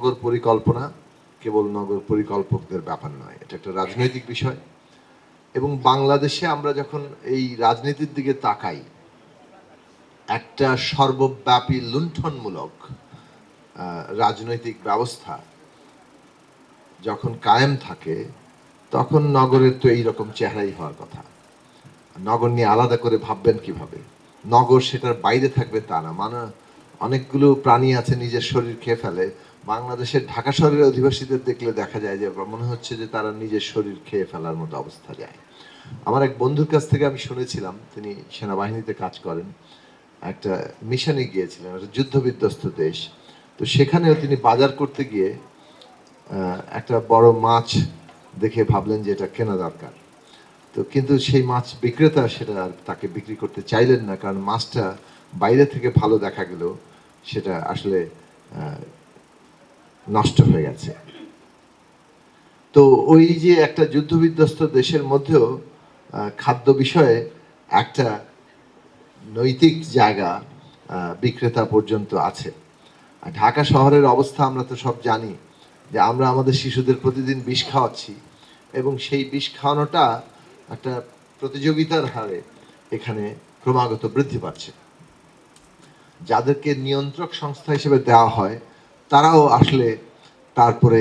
নগর পরিকল্পনা কেবল নগর পরিকল্পকদের ব্যাপার নয়, এটা একটা রাজনৈতিক বিষয়। এবং বাংলাদেশে আমরা যখন এই রাজনীতির দিকে তাকাই, একটা সর্বব্যাপী লুণ্ঠনমূলক রাজনৈতিক ব্যবস্থা যখন কায়েম থাকে, তখন নগরের তো এইরকম চেহারাই হওয়ার কথা। নগর নিয়ে আলাদা করে ভাববেন কীভাবে? নগর সেটার বাইরে থাকবে তা না। মানে অনেকগুলো প্রাণী আছে, নিজের শরীর খেয়ে ফেলে। বাংলাদেশের ঢাকা শহরের অধিবাসীদের দেখলে দেখা যায় যে মনে হচ্ছে যে তারা নিজের শরীর খেয়ে ফেলার মতো অবস্থা যায়। আমার এক বন্ধুর কাছ থেকে আমি শুনেছিলাম, তিনি সেনাবাহিনীতে কাজ করেন, একটা মিশনে গিয়েছিলেন, একটা যুদ্ধ বিধ্বস্ত দেশ। তো সেখানেও তিনি বাজার করতে গিয়ে একটা বড় মাছ দেখে ভাবলেন যে এটা কেনা দরকার। তো কিন্তু সেই মাছ বিক্রেতা সেটা আর তাকে বিক্রি করতে চাইলেন না, কারণ মাছটা বাইরে থেকে ভালো দেখা গেল সেটা আসলে নষ্ট হয়ে গেছে। তো ওই যে একটা যুদ্ধবিধ্বস্ত দেশের মধ্যেও খাদ্য বিষয়ে একটা নৈতিক জায়গা বিক্রেতা পর্যন্ত আছে। ঢাকা শহরের অবস্থা আমরা তো সব জানি যে আমরা আমাদের শিশুদের প্রতিদিন বিষ খাওয়াচ্ছি এবং সেই বিষ খাওয়ানোটা একটা প্রতিযোগিতার হারে এখানে ক্রমাগত বৃদ্ধি পাচ্ছে। যাদেরকে নিয়ন্ত্রক সংস্থা হিসেবে দেওয়া হয় তারাও আসলে তারপরে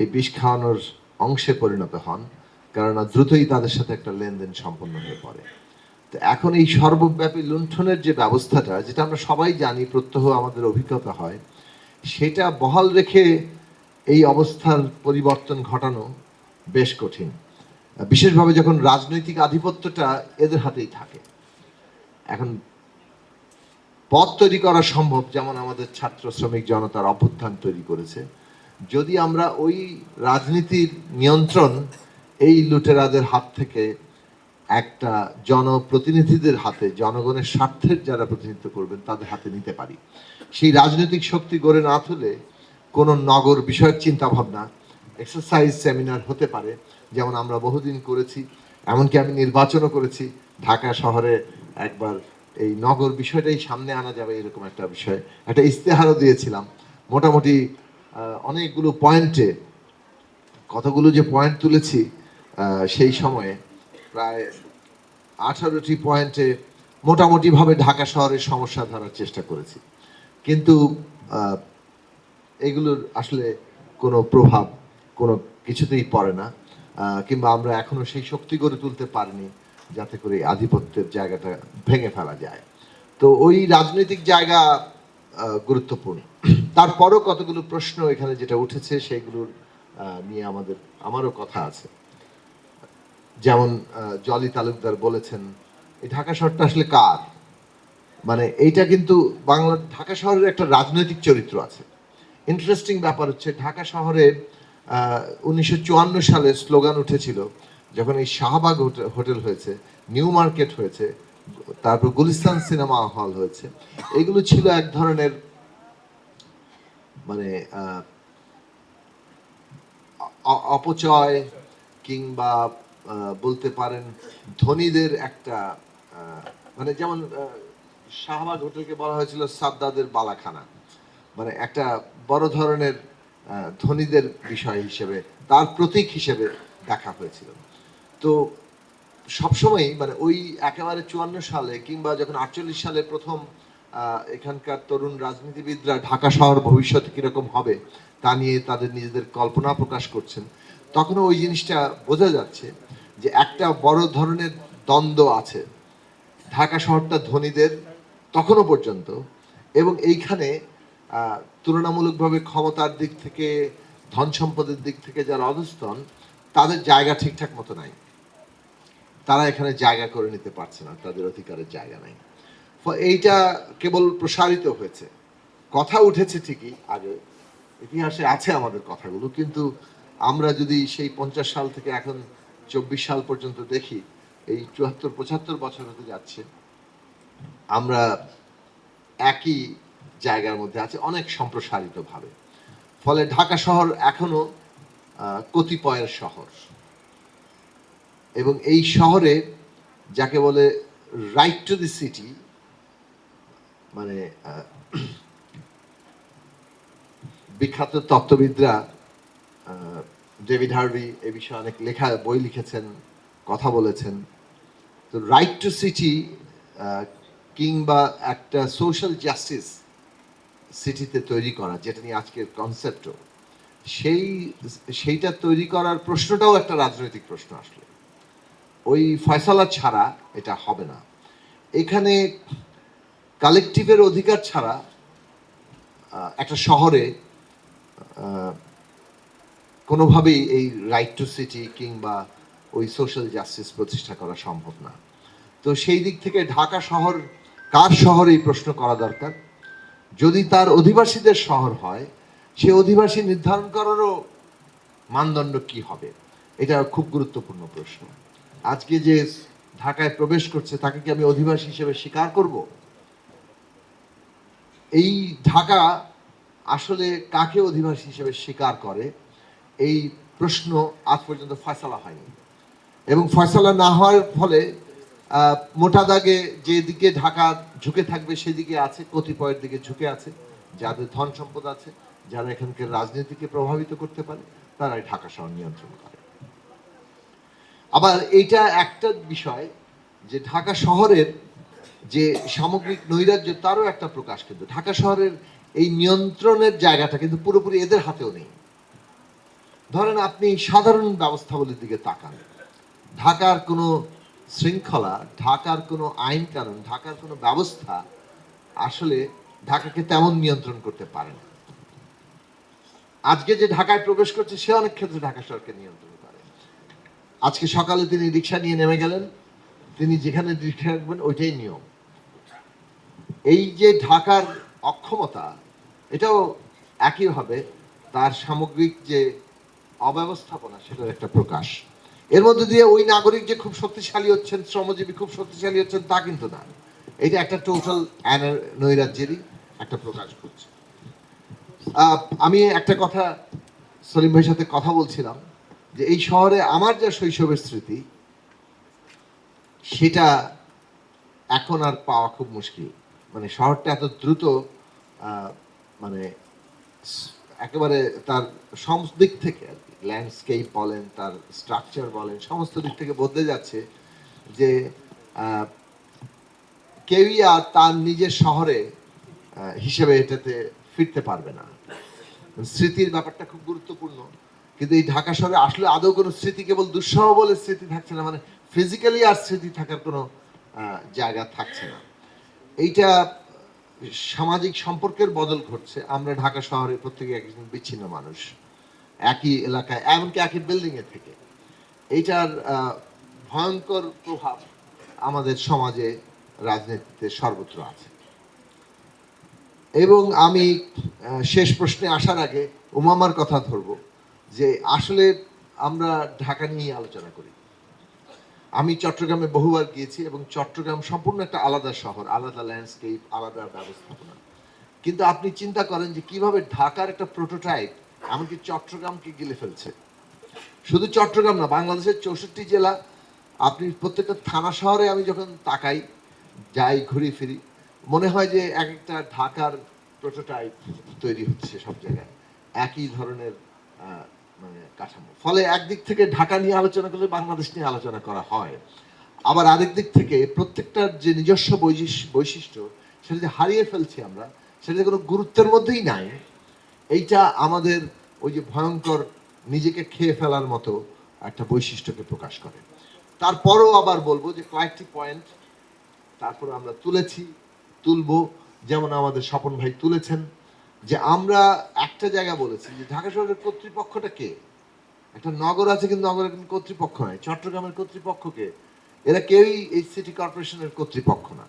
এই বিষ খাওয়ানোর অংশে পরিণত হন, কেননা দ্রুতই তাদের সাথে একটা লেনদেন সম্পন্ন হয়ে পড়ে। তো এখন এই সর্বব্যাপী লুণ্ঠনের যে ব্যবস্থাটা, যেটা আমরা সবাই জানি, প্রত্যহ আমাদের অভিজ্ঞতা হয়, সেটা বহাল রেখে এই অবস্থার পরিবর্তন ঘটানো বেশ কঠিন। বিশেষভাবে যখন রাজনৈতিক আধিপত্যটা এদের হাতেই থাকে। এখন পথ তৈরি করা সম্ভব, যেমন আমাদের ছাত্র শ্রমিক জনতার অভ্যুত্থান তৈরি করেছে। যদি আমরা ওই রাজনীতির নিয়ন্ত্রণ এই লুটেরাদের হাত থেকে একটা জনপ্রতিনিধিদের হাতে, জনগণের স্বার্থের যারা প্রতিনিধিত্ব করবেন, তাদের হাতে নিতে পারি। সেই রাজনৈতিক শক্তি গড়ে না তুলে কোনো নগর বিষয়ক চিন্তা ভাবনা এক্সারসাইজ সেমিনার হতে পারে, যেমন আমরা বহুদিন করেছি, এমনকি আমি নির্বাচনও করেছি, ঢাকা শহরে একবার এই নগর বিষয়টাই সামনে আনা যাবে এরকম একটা বিষয়। একটা ইস্তেহারও দিয়েছিলাম। মোটামুটি অনেকগুলো পয়েন্টে কতগুলো যে পয়েন্ট তুলেছি সেই সময়ে প্রায় আঠারোটি পয়েন্টে মোটামুটিভাবে ঢাকা শহরের সমস্যা ধরার চেষ্টা করেছি। কিন্তু এগুলোর আসলে কোনো প্রভাব কোনো কিছুতেই পড়ে না। কিংবা আমরা এখনও সেই শক্তি গড়ে তুলতে পারিনি। যাতে করে আধিপত্যের জায়গাটা ভেঙে ফেলা যায়। তো ওই রাজনৈতিক জায়গা গুরুত্বপূর্ণ। তারপরও কতগুলো প্রশ্ন এখানে যেটা উঠেছে সেগুলোর নিয়ে আমাদের, আমারও কথা আছে। যেমন জলি তালুকদার বলেছেন, এই ঢাকা শহরটা আসলে কার? মানে এইটা কিন্তু বাংলা, ঢাকা শহরের একটা রাজনৈতিক চরিত্র আছে। ইন্টারেস্টিং ব্যাপার হচ্ছে, ঢাকা শহরে উনিশশো চুয়ান্ন সালে স্লোগান উঠেছিল যখন এই শাহবাগ হোটে- হোটেল হয়েছে, নিউ মার্কেট হয়েছে, তারপর গুলিস্তান সিনেমা হল হয়েছে, এগুলো ছিল এক ধরনের মানে অপচয় কিংবা বলতে পারেন ধনীদের একটা মানে যেমন শাহবাগ হোটেলকে বলা হয়েছিল সাদ্দাদের বালাখানা। মানে একটা বড় ধরনের ধনীদের বিষয় হিসেবে, তার প্রতীক হিসেবে দেখা হয়েছিল। তো সবসময়ই মানে ওই একেবারে চুয়ান্ন সালে কিংবা যখন আটচল্লিশ সালে প্রথম এখানকার তরুণ রাজনীতিবিদরা ঢাকা শহর ভবিষ্যতে কীরকম হবে তা নিয়ে তাদের নিজেদের কল্পনা প্রকাশ করছেন, তখনও ওই জিনিসটা বোঝা যাচ্ছে যে একটা বড় ধরনের দ্বন্দ্ব আছে। ঢাকা শহরটা ধনীদের তখনও পর্যন্ত এবং এইখানে তুলনামূলকভাবে ক্ষমতার দিক থেকে, ধন সম্পদের দিক থেকে যারা অধস্তন, তাদের জায়গা ঠিকঠাক মতো নাই। তারা এখানে জায়গা করে নিতে পারছে না তাদের অধিকারের জায়গা নাই। এইটা কেবল প্রসারিত হয়েছে। কথা উঠেছে ঠিকই আগে ইতিহাসে আছে আমাদের কথাগুলো কিন্তু আমরা যদি সেই পঞ্চাশ সাল থেকে এখন চব্বিশ সাল পর্যন্ত দেখি এই চুয়াত্তর পঁচাত্তর বছর হতে যাচ্ছে আমরা একই জায়গার মধ্যে আছে অনেক সম্প্রসারিত ভাবে ফলে ঢাকা শহর এখনও আহ, কতিপয়ের শহর। এবং এই শহরে যাকে বলে রাইট টু দি সিটি মানে বিখ্যাত তত্ত্ববিদরা ডেভিড হার্ভি এ বিষয়ে অনেক লেখা, বই লিখেছেন, কথা বলেছেন। তো রাইট টু সিটি কিংবা একটা সোশ্যাল জাস্টিস সিটিতে তৈরি করা, যেটা নিয়ে আজকের কনসেপ্টও সেই, সেইটা তৈরি করার প্রশ্নটাও একটা রাজনৈতিক প্রশ্ন আসলে। ওই ফয়সালা ছাড়া এটা হবে না। এখানে কালেকটিভের অধিকার ছাড়া একটা শহরে কোনোভাবেই এই রাইট টু সিটি কিংবা ওই সোশ্যাল জাস্টিস প্রতিষ্ঠা করা সম্ভব না। তো সেই দিক থেকে ঢাকা শহর, কার শহর এই প্রশ্ন করা দরকার? যদি তার অধিবাসীদের শহর হয়, সে অধিবাসী নির্ধারণ করারও মানদণ্ড কি হবে? এটা খুব গুরুত্বপূর্ণ প্রশ্ন। আজকে যে ঢাকায় প্রবেশ করছে, তাকে কি আমি অধিবাসী হিসেবে স্বীকার করব? এই ঢাকা আসলে কাকে অধিবাসী হিসেবে স্বীকার করে? এই প্রশ্ন আজ পর্যন্ত ফয়সালা হয়নি। এবং ফয়সালা না হওয়ার ফলে মোটা দাগে যেদিকে ঢাকা ঝুঁকে থাকবে, সেদিকে আছে, কতিপয়ের দিকে ঝুঁকে আছে। যাদের ধন সম্পদ আছে, যারা এখানকার রাজনীতিকে প্রভাবিত করতে পারে, তারাই ঢাকা শহর নিয়ন্ত্রণ করে। আবার এইটা একটা বিষয় যে ঢাকা শহরের যে সামগ্রিক নৈরাজ্য, তারও একটা প্রকাশ কিন্তু। ঢাকা শহরের এই নিয়ন্ত্রণের জায়গাটা কিন্তু পুরোপুরি এদের হাতেও নেই। ধরেন আপনি সাধারণ ব্যবস্থাগুলির দিকে তাকান। ঢাকার কোনো শৃঙ্খলা, ঢাকার কোনো আইন কানুন, ঢাকার কোনো ব্যবস্থা আসলে ঢাকাকে তেমন নিয়ন্ত্রণ করতে পারে না। আজকে যে ঢাকায় প্রবেশ করছে, সে অনেক ক্ষেত্রে ঢাকা শহরকে নিয়ন্ত্রণ আজকে সকালে তিনি রিক্সা নিয়ে নেমে গেলেন। তিনি যেখানে রিক্সা রাখবেন ওইটাই নিয়ম। এই যে ঢাকার অক্ষমতা এটাও একইভাবে তার সামগ্রিক যে অব্যবস্থাপনা সেটার একটা প্রকাশ। এর মধ্যে দিয়ে ওই নাগরিক যে খুব শক্তিশালী হচ্ছেন শ্রমজীবী খুব শক্তিশালী হচ্ছেন তা কিন্তু না। এটা একটা টোটাল নৈরাজ্যেরই একটা প্রকাশ আহ, আমি একটা কথা সলিম ভাইয়ের সাথে কথা বলছিলাম। যে এই শহরে আমার যা শৈশবের স্মৃতি, সেটা এখন আর পাওয়া খুব মুশকিল। মানে শহরটা এত দ্রুত মানে একেবারে তার সমস্ত দিক থেকে আর কি ল্যান্ডস্কেপ বলেন, তার স্ট্রাকচার বলেন, সমস্ত দিক থেকে বদলে যাচ্ছে যে কেউই আর তার নিজের শহরে হিসেবে এটাতে ফিরতে পারবে না। স্মৃতির ব্যাপারটা খুব গুরুত্বপূর্ণ। কিন্তু এই ঢাকা শহরে আসলে আদৌ কোনো স্মৃতি কেবল দুঃসহ বলে স্মৃতি থাকছে না মানে ফিজিক্যালি আর স্মৃতি থাকার কোনো জায়গা থাকছে না। এইটা সামাজিক সম্পর্কের বদল ঘটছে। আমরা ঢাকা শহরে প্রত্যেকে একজন বিচ্ছিন্ন মানুষ, একই এলাকায়, এমনকি একই বিল্ডিং এ থেকে। এইটার ভয়ঙ্কর প্রভাব আমাদের সমাজে, রাজনীতিতে সর্বত্র আছে। এবং আমি শেষ প্রশ্নে আসার আগে উমামার কথা ধরবো। যে আসলে আমরা ঢাকা নিয়েই আলোচনা করি। আমি চট্টগ্রামে বহুবার গিয়েছি এবং চট্টগ্রাম সম্পূর্ণ একটা আলাদা শহর, আলাদা ল্যান্ডস্কেপ আলাদা ব্যবস্থাপনা। কিন্তু আপনি চিন্তা করেন যে কীভাবে ঢাকার একটা প্রোটোটাইপ এমনকি চট্টগ্রামকে গিলে ফেলছে। শুধু চট্টগ্রাম না, বাংলাদেশের চৌষট্টি জেলা, আপনি প্রত্যেকটা থানা শহরে আমি যখন তাকাই, যাই ঘুরি ফিরি, মনে হয় যে এক একটা ঢাকার প্রোটোটাইপ তৈরি হচ্ছে সব জায়গায়। একই ধরনের মানে কাঠামো। ফলে একদিক থেকে ঢাকা নিয়ে আলোচনা করলে বাংলাদেশ নিয়ে আলোচনা করা হয়। আবার আরেক দিক থেকে প্রত্যেকটার যে নিজস্ব বৈশিষ্ট্য, সেটা যে হারিয়ে ফেলছি আমরা, সেটা কোনো গুরুত্বের মধ্যেই নাই, এইটা আমাদের ওই যে ভয়ঙ্কর নিজেকে খেয়ে ফেলার মতো একটা বৈশিষ্ট্যকে প্রকাশ করে। তারপরও আবার বলব যে কয়েকটি পয়েন্ট তারপরে আমরা তুলেছি, তুলবো, যেমন আমাদের স্বপন ভাই তুলেছেন। যে আমরা একটা জায়গা বলেছি যে ঢাকা শহরের কর্তৃপক্ষটা কে? একটা নগর আছে কিন্তু নগরের কর্তৃপক্ষ নয় চট্টগ্রামের কর্তৃপক্ষকে এরা কেউই এই সিটি কর্পোরেশনের কর্তৃপক্ষ না।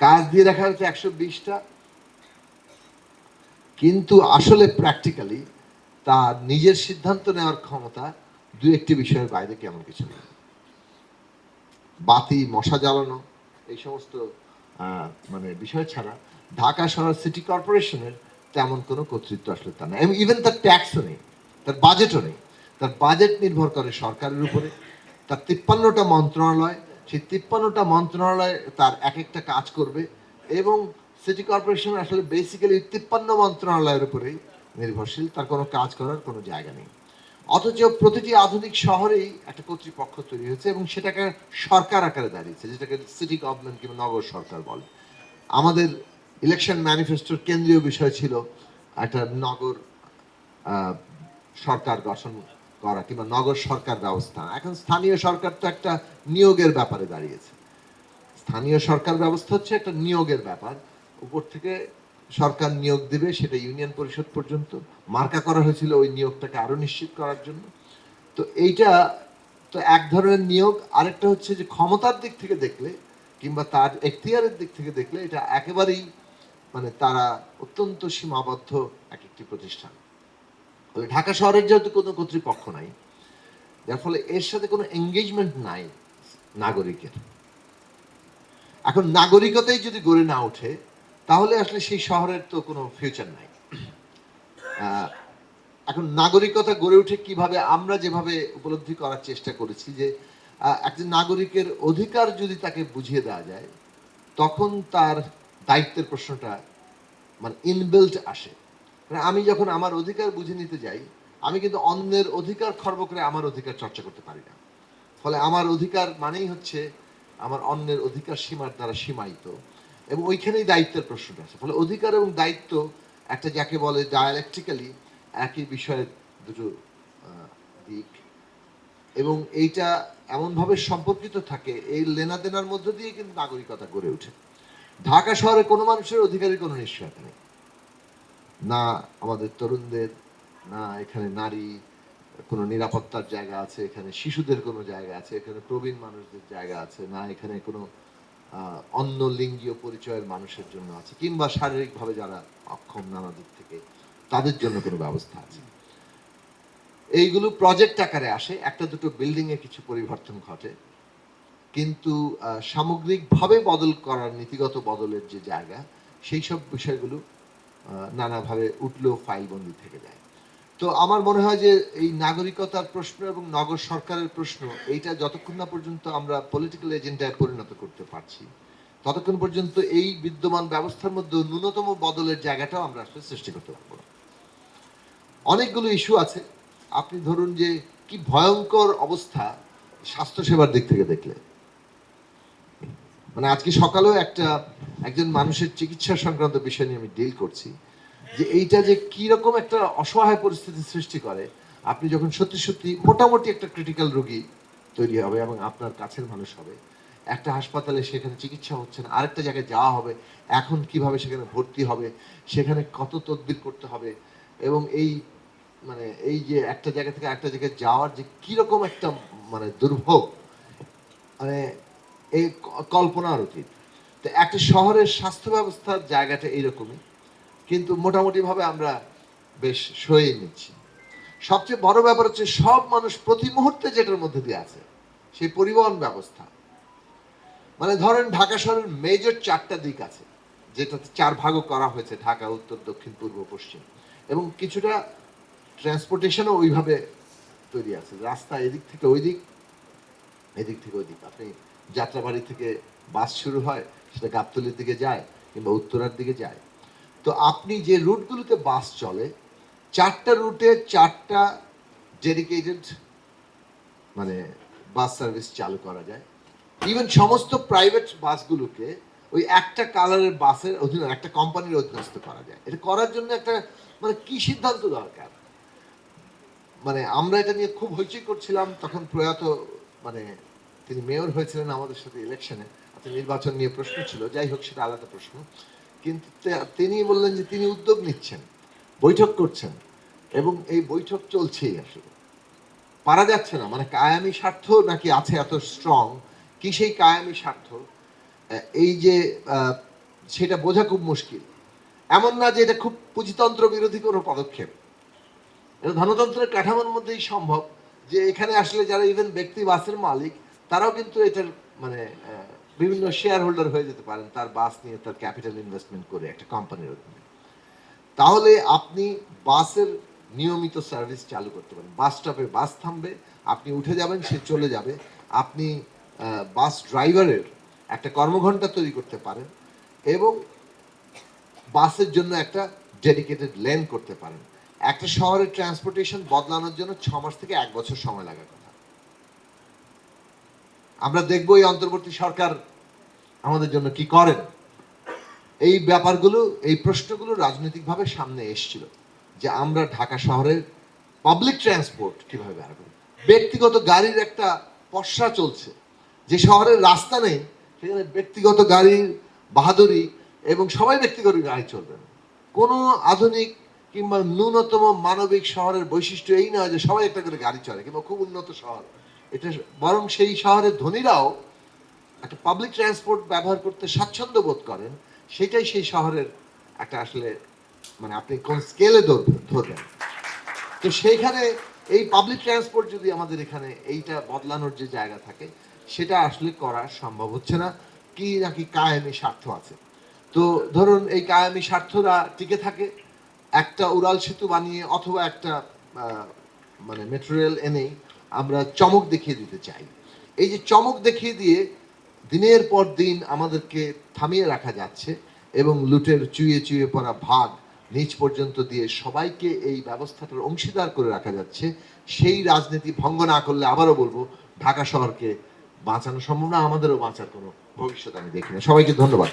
কাজ দিয়ে দেখা যাচ্ছে একশো বিশটা। কিন্তু আসলে প্র্যাকটিক্যালি তার নিজের সিদ্ধান্ত নেওয়ার ক্ষমতা দু একটি বিষয়ের বাইরে কেমন কিছু নেই। বাতি, মশা জ্বালানো, এই সমস্ত মানে বিষয় ছাড়া ঢাকা শহর সিটি কর্পোরেশনের তেমন কোনো কর্তৃত্ব আসলে তার নেই। ইভেন তার ট্যাক্সও নেই, তার বাজেটও নেই। তার বাজেট নির্ভর করে সরকারের উপরে। তার তিপ্পান্নটা মন্ত্রণালয়, সেই তিপ্পান্নটা মন্ত্রণালয় তার এক একটা কাজ করবে এবং সিটি কর্পোরেশন আসলে বেসিক্যালি তিপ্পান্ন মন্ত্রণালয়ের উপরেই নির্ভরশীল। তার কোনো কাজ করার কোনো জায়গা নেই। অথচ প্রতিটি আধুনিক শহরেই একটা কর্তৃপক্ষ তৈরি হয়েছে এবং সেটাকে সরকার আকারে দাঁড়িয়েছে, যেটাকে সিটি গভর্নমেন্ট কিংবা নগর সরকার বলে। আমাদের ইলেকশন ম্যানিফেস্টোর কেন্দ্রীয় বিষয় ছিল একটা নগর সরকার গঠন করা কিংবা নগর সরকার ব্যবস্থা। এখন স্থানীয় সরকার তো একটা নিয়োগের ব্যাপারে দাঁড়িয়েছে। স্থানীয় সরকার ব্যবস্থা হচ্ছে একটা নিয়োগের ব্যাপার। উপর থেকে সরকার নিয়োগ দিবে, সেটা ইউনিয়ন পরিষদ পর্যন্ত। মার্কা করা হয়েছিল ওই নিয়োগটাকে আরও নিশ্চিত করার জন্য। তো এইটা তো এক ধরনের নিয়োগ। আরেকটা হচ্ছে যে ক্ষমতার দিক থেকে দেখলে কিংবা তার এখতিয়ারের দিক থেকে দেখলে এটা একেবারেই মানে তারা অত্যন্ত সীমাবদ্ধ এক একটি প্রতিষ্ঠান। ফলে ঢাকা শহরের যেহেতু কোনো কর্তৃপক্ষ নাই, যার ফলে এর সাথে কোনো এঙ্গেজমেন্ট নাই নাগরিকের। এখন নাগরিকতাই যদি গড়ে না ওঠে, তাহলে আসলে সেই শহরের তো কোনো ফিউচার নাই। এখন নাগরিকতা গড়ে ওঠে কীভাবে আমরা যেভাবে উপলব্ধি করার চেষ্টা করেছি যে একজন নাগরিকের অধিকার যদি তাকে বুঝিয়ে দেওয়া যায়, তখন তার দায়িত্বের প্রশ্নটা মানে ইনবিল্ট আসে। মানে আমি যখন আমার অধিকার বুঝে নিতে যাই, আমি কিন্তু অন্যের অধিকার খর্ব করে আমার অধিকার চর্চা করতে পারি না। ফলে আমার অধিকার মানেই হচ্ছে আমার অন্যের অধিকার সীমার দ্বারা সীমায়িত এবং ওইখানেই দায়িত্বের প্রশ্নটা আছে ফলে অধিকার এবং দায়িত্ব একটা যাকে বলে ডায়ালেকটিক্যালি একই বিষয়ের দুটো দিক এবং এইটা এমনভাবে সম্পর্কিত থাকে, এই লেনাদেনার মধ্য দিয়ে কিন্তু নাগরিকতা গড়ে ওঠে। ঢাকা শহরে কোনো মানুষের অধিকারের কোনো নিশ্চয়তা নেই। না আমাদের তরুণদের, না এখানে নারী, কোনো নিরাপত্তার জায়গা আছে, এখানে শিশুদের কোনো জায়গা আছে, এখানে প্রবীণ মানুষদের জায়গা আছে, না এখানে কোনো অন্য লিঙ্গীয় পরিচয়ের মানুষের জন্য আছে, কিংবা শারীরিকভাবে যারা অক্ষম নানা দিক থেকে, তাদের জন্য কোনো ব্যবস্থা আছে। এইগুলো প্রজেক্ট আকারে আসে, একটা দুটো বিল্ডিং এ কিছু পরিবর্তন ঘটে। কিন্তু সামগ্রিকভাবে বদল করার নীতিগত বদলের যে জায়গা, সেই সব বিষয়গুলো নানাভাবে উঠলেও ফাইলবন্দি থেকে যায়। তো আমার মনে হয় যে এই নাগরিকতার প্রশ্ন এবং নগর সরকারের প্রশ্ন, এইটা যতক্ষণ না পর্যন্ত আমরা পলিটিক্যাল এজেন্ডায় পরিণত করতে পারছি, ততক্ষণ পর্যন্ত এই বিদ্যমান ব্যবস্থার মধ্যে ন্যূনতম বদলের জায়গাটাও আমরা আসলে সৃষ্টি করতে পারব না। অনেকগুলো ইস্যু আছে। আপনি ধরুন যে কি ভয়ঙ্কর অবস্থা স্বাস্থ্যসেবার দিক থেকে দেখলে। মানে আজকে সকালেও একটা, একজন মানুষের চিকিৎসা সংক্রান্ত বিষয় নিয়ে আমি ডিল করছি, যে এইটা যে কি রকম একটা অসহায় পরিস্থিতি সৃষ্টি করে, আপনি যখন সত্যি সত্যি মোটামুটি একটা ক্রিটিক্যাল রোগী তৈরি হবে এবং আপনার কাছের মানুষ হবে, একটা হাসপাতালে সেখানে চিকিৎসা হচ্ছে না, আরেকটা জায়গায় যাওয়া হবে, এখন কীভাবে সেখানে ভর্তি হবে, সেখানে কত তদবির করতে হবে, এবং এই মানে এই যে একটা জায়গা থেকে একটা জায়গায় যাওয়ার যে কীরকম একটা মানে দুর্ভোগ মানে এই কল্পনার অতীত তো একটা শহরের স্বাস্থ্য ব্যবস্থার জায়গাটা এইরকমই, কিন্তু মোটামুটিভাবে আমরা বেশ সয়ে নিচ্ছি। সবচেয়ে বড় ব্যাপার হচ্ছে সব মানুষ প্রতি মুহূর্তে যেটার মধ্যে দিয়ে আছে, সেই পরিবহন ব্যবস্থা। মানে ধরেন ঢাকা শহরের মেজর চারটা দিক আছে, যেটাতে চার ভাগও করা হয়েছে ঢাকা, উত্তর, দক্ষিণ, পূর্ব, পশ্চিম। এবং কিছুটা ট্রান্সপোর্টেশনও ওইভাবে তৈরি আছে, রাস্তা এদিক থেকে ওই দিক এদিক থেকে ওই দিক আপনি যাত্রাবাড়ি থেকে বাস শুরু হয়, সেটা গাবতলির দিকে যায় কিংবা উত্তরার দিকে যায়। তো আপনি যে রুটগুলোতে বাস চলে, চারটা রুটে চারটা ডেডিকেটেড মানে বাস সার্ভিস চালু করা যায়। ইভেন সমস্ত প্রাইভেট বাসগুলোকে ওই একটা কালারের বাসের অধীনে, একটা কোম্পানির অধীনস্থ করা যায়। এটা করার জন্য একটা মানে কি সিদ্ধান্ত দরকার? মানে আমরা এটা নিয়ে খুব হইচই করছিলাম, তখন প্রয়াত মানে তিনি মেয়র হয়েছিলেন আমাদের সাথে ইলেকশনে অর্থাৎ নির্বাচন নিয়ে প্রশ্ন ছিল, যাই হোক, সেটা আলাদা প্রশ্ন। কিন্তু তিনি বললেন যে তিনি উদ্যোগ নিচ্ছেন, বৈঠক করছেন, এবং এই বৈঠক চলছেই আসলে। পারা যাচ্ছে না মানে কায়ামি স্বার্থ নাকি আছে এত স্ট্রং কি সেই কায়ামি স্বার্থ? এই যে সেটা বোঝা খুব মুশকিল। এমন না যে এটা খুব পুঁজিতন্ত্র বিরোধী কোনো পদক্ষেপ। এটা ধনতন্ত্রের কাঠামোর মধ্যেই সম্ভব যে এখানে আসলে যারা ইভেন ব্যক্তি বাসের মালিক তারাও কিন্তু এটার মানে বিভিন্ন শেয়ার হোল্ডার হয়ে যেতে পারেন, তার বাস নিয়ে তার ক্যাপিটাল ইনভেস্টমেন্ট করে একটা কোম্পানির অধীনে তাহলে আপনি বাসের নিয়মিত সার্ভিস চালু করতে পারেন। বাস স্টপে বাস থামবে, আপনি উঠে যাবেন, সে চলে যাবে। আপনি বাস ড্রাইভারের একটা কর্মঘণ্টা তৈরি করতে পারেন এবং বাসের জন্য একটা ডেডিকেটেড লেন করতে পারেন। একটা শহরের ট্রান্সপোর্টেশন বদলানোর জন্য ছ মাস থেকে এক বছর সময় কথা আমরা দেখব এই অন্তর্বর্তী সরকার আমাদের জন্য কি করেন। এই ব্যাপারগুলো, এই প্রশ্নগুলো রাজনৈতিকভাবে সামনে এসেছিল যে আমরা ঢাকা শহরের পাবলিক ট্রান্সপোর্ট কীভাবে করি ব্যক্তিগত গাড়ির একটা পশ্চা চলছে। যে শহরের রাস্তা নেই, সেখানে ব্যক্তিগত গাড়ির বাহাদুরি এবং সবাই ব্যক্তিগত গাড়ি চলবেন কোনো আধুনিক কিংবা ন্যূনতম মানবিক শহরের বৈশিষ্ট্য এই নয় যে সবাই একটা করে গাড়ি চলে কিংবা খুব উন্নত শহর। এটা বরং সেই শহরের ধনীরাও একটা পাবলিক ট্রান্সপোর্ট ব্যবহার করতে স্বাচ্ছন্দ্য বোধ করেন, সেটাই সেই শহরের একটা আসলে মানে আপনি কোন স্কেলে ধরবেন। তো সেইখানে এই পাবলিক ট্রান্সপোর্ট যদি আমাদের এখানে এইটা বদলানোর যে জায়গা থাকে, সেটা আসলে করা সম্ভব হচ্ছে না। কি নাকি কায়েমি স্বার্থ আছে। তো ধরুন এই কায়েমি স্বার্থরা টিকে থাকে, একটা উড়াল সেতু বানিয়ে অথবা একটা মানে মেট্রো রেল এনেই আমরা চমক দেখিয়ে দিতে চাই। এই যে চমক দেখিয়ে দিয়ে দিনের পর দিন আমাদেরকে থামিয়ে রাখা যাচ্ছে এবং লুটের চুয়ে চুয়ে পড়া ভাগ নিচ পর্যন্ত দিয়ে সবাইকে এই ব্যবস্থাটার অংশীদার করে রাখা যাচ্ছে। সেই রাজনীতি ভঙ্গ না করলে আবারও বলব, ঢাকা শহরকে বাঁচানো সম্ভব না, আমাদেরও বাঁচার কোনো ভবিষ্যৎ আমি দেখি না। সবাইকে ধন্যবাদ।